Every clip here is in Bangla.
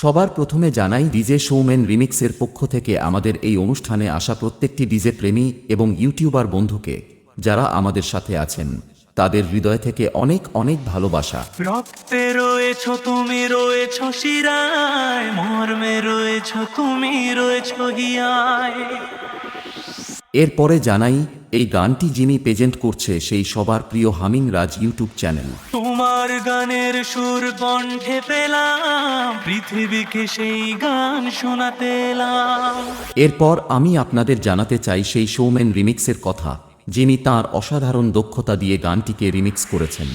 সবার প্রথমে জানাই ডিজে শোম্যান রিমিক্সের পক্ষ থেকে আমাদের এই অনুষ্ঠানে আসা প্রত্যেকটি ডিজে প্রেমী এবং ইউটিউবার বন্ধুকে যারা আমাদের সাথে আছেন তাদের হৃদয় থেকে অনেক অনেক ভালোবাসা। রক্তে রয়েছ তুমি রয়েছ শিরায় মর্মে রয়েছ তুমি রয়েছ হিয়ায় এরপরে জানাই এই গানটি যিনি প্রেজেন্ট করছে সেই সবার প্রিয় হামিং রাজ ইউটিউব চ্যানেল। তোমার গানের সুর কণ্ঠে পেলাম, পৃথিবীকে সেই গান শোনাতে এরপর আমি আপনাদের জানাতে চাই সেই সৌমেন রিমিক্সের কথা, যিনি তার অসাধারণ দক্ষতা দিয়ে গানটিকে রিমিক্স করেছেন।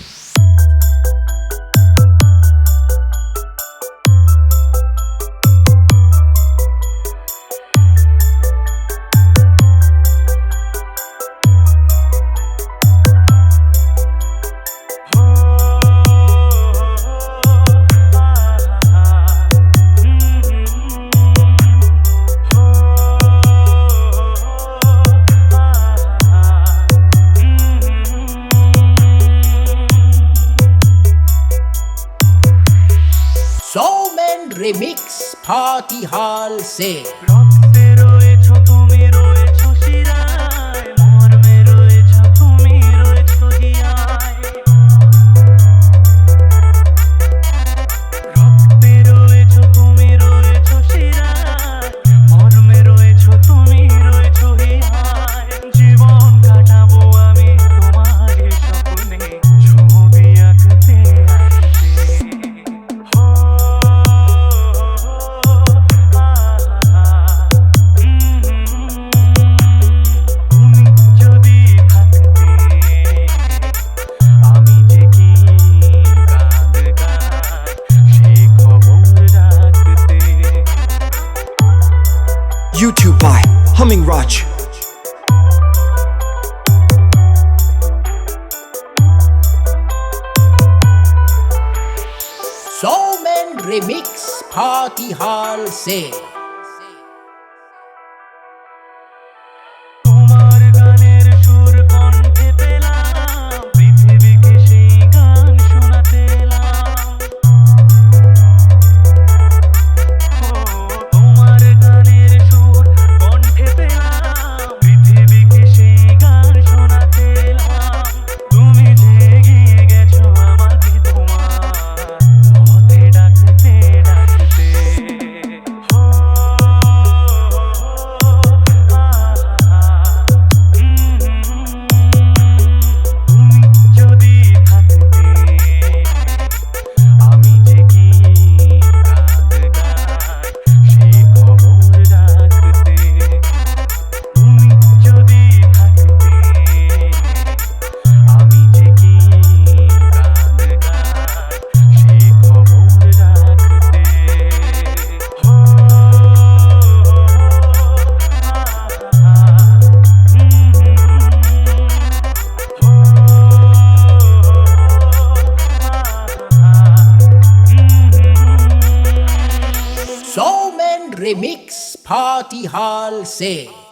Soulman Remix Party Hall से YouTube by Humming Raj. Soulman Remix Party Hall से Party Hall से